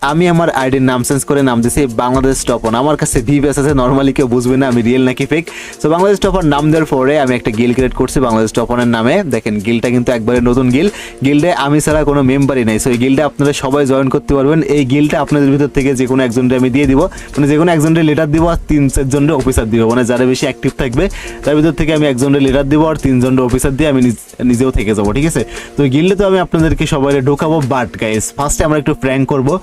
আমি আমার আইডির নাম চেঞ্জ করে নাম দিয়েছি, বাংলাদেশ টপন। আমার কাছে ভিভিএস আছে নর্মালি কেউ বুঝবে না, আমি রিয়েল নাকি ফেক সো বাংলাদেশ টপন নাম দেওয়ার পরে আমি একটা গিল ক্রিয়েট করছি বাংলাদেশ টপনের নামে। দেখেন গিলটা কিন্তু একবারে নতুন গিল গিল্ডে আমি ছাড়া কোনো মেম্বারই নাই। সো এই গিলটা আপনারা সবাই জয়েন করতে পারবেন। এই গিলটা আপনাদের ভিতর থেকে যে কোনো একজনকে আমি দিয়ে দিব। মানে যে কোনো একজনের লেটার দিব আর তিন চারজনের অফিসার দিব। মানে যারা বেশি অ্যাক্টিভ থাকবে, তার ভিতর থেকে আমি একজনের লেটার দিব আর তিনজনের অফিসার দিয়ে আমি নিজ- নিজেও থেকে যাব, ঠিক আছে? তো গিল্ডে তো আমি আপনাদেরকে সবাই ঢোকাবো বাট গাইস ফার্স্টে আমরা একটু প্র্যাঙ্ক করব।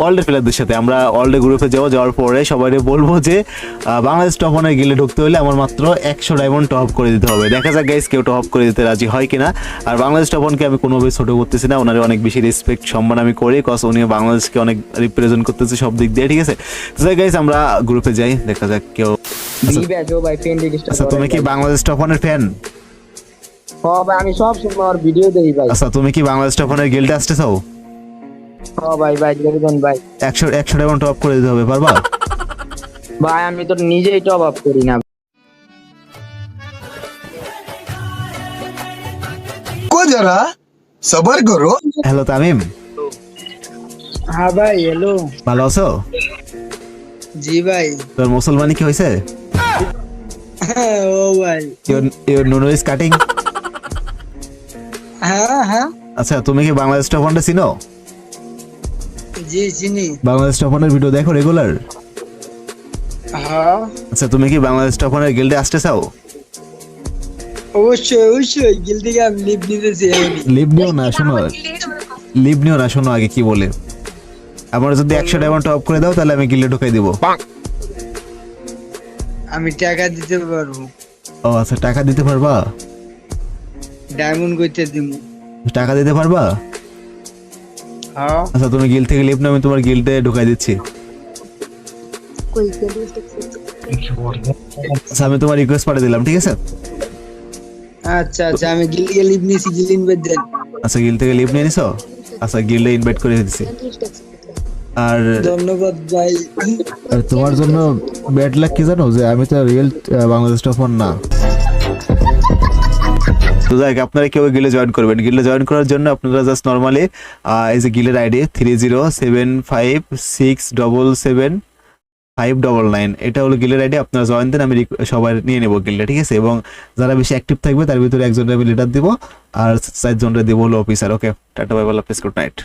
ওয়ার্ল্ডের প্লেয়ারদের সাথে। আমরা ওয়ার্ল্ডে গ্রুপে যাব যাওয়ার পরে সবাই বলব যে বাংলাদেশ টপ অনের গিলে ঢুকতে হলে আমার মাত্র একশো ডায়মন্ড টপ করে দিতে হবে। দেখা যাক গাইস কেউ টপ করে দিতে রাজি হয় কিনা। আর বাংলাদেশ টপনকে আমি কোনোভাবে ছোট করতেছি না ওনার অনেক বেশি রেসপেক্ট সম্মান আমি করি কজ উনি বাংলাদেশকে অনেক রিপ্রেজেন্ট করতেছে সব দিক দিয়ে ঠিক আছে? তো গাইস আমরা গ্রুপে যাই দেখা যাক কেউ ফ্রেন্ড রিকোয়েস্ট আচ্ছা তুমি কি বাংলাদেশ টপনের ফ্যান হ ভাই আমি সব সময় ভিডিও দেই ভাই। আচ্ছা তুমি কি বাংলাদেশ টপনের গিল্ডে আসতে চাও? ভাই ভাই ভাই। টাকা টপ করে দিতে হবে পারবা? ভাই আমি তো নিজেই টপ আপ করি না। কো যারা করো। হ্যালো তামিম। হ্যাঁ ভাই হ্যালো ভালো আছো? জি ভাই। তোর মুসলমানি কি হয়েছে? হ্যাঁ, ও ভাই। ইওর ইওর ইজ কাটিং হ্যাঁ হ্যাঁ। আচ্ছা তুমি কি বাংলাদেশ টপ চিনো? জি চিনি বাংলাদেশ টপনের ভিডিও দেখো রেগুলার হ্যাঁ। আচ্ছা তুমি কি বাংলাদেশ টপনের গিল্ডে আসতে চাও? অবশ্যই অবশ্যই গিল থেকে আমি লিভ নিতেছি লিভ নিও না শোনো। লিভ নিও না শোনো আগে কি বলে। আমার যদি একশো ডায়মন্ড টপ করে দাও তাহলে আমি গিল্ডে ঢুকাই দিব। আমি টাকা দিতে পারব। ও আচ্ছা টাকা দিতে পারবা? ডায়মন্ড করতে দিব। টাকা দিতে পারবা? আচ্ছা তুমি গিল্ড থেকে লিভ নাও আমি তোমার গিল্ডে ঢুকাই দিচ্ছি। আচ্ছা আমি তোমার রিকোয়েস্ট পাঠিয়ে দিলাম ঠিক আছে? আচ্ছা আচ্ছা আমি গিল থেকে লিভ নিয়েছি গিল ইনভাইট দেন। আচ্ছা গিল থেকে লিভ নিয়ে নিছো? আচ্ছা গিল্ডে ইনভাইট করে দিচ্ছি আর ধন্যবাদ ভাই। আর তোমার জন্য ব্যাড লাক কি জানো? যে আমি তো রিয়েল বাংলাদেশ টপন না। তো যাই আপনারা কেউ গিলে জয়েন করবেন। গিলে জয়েন করার জন্য আপনারা জাস্ট নর্মালি এই যে গিলের ID three zero seven five six double seven five double nine এটা হলো গিলের আইডি আপনারা জয়েন দেন আমি সবাই নিয়ে নেব গিলটা ঠিক আছে? এবং যারা বেশি অ্যাক্টিভ থাকবে, তার ভিতরে একজনের আমি লিডার দিব, আর চারজনরা দেবো হলো officer okay tata bye bye please good night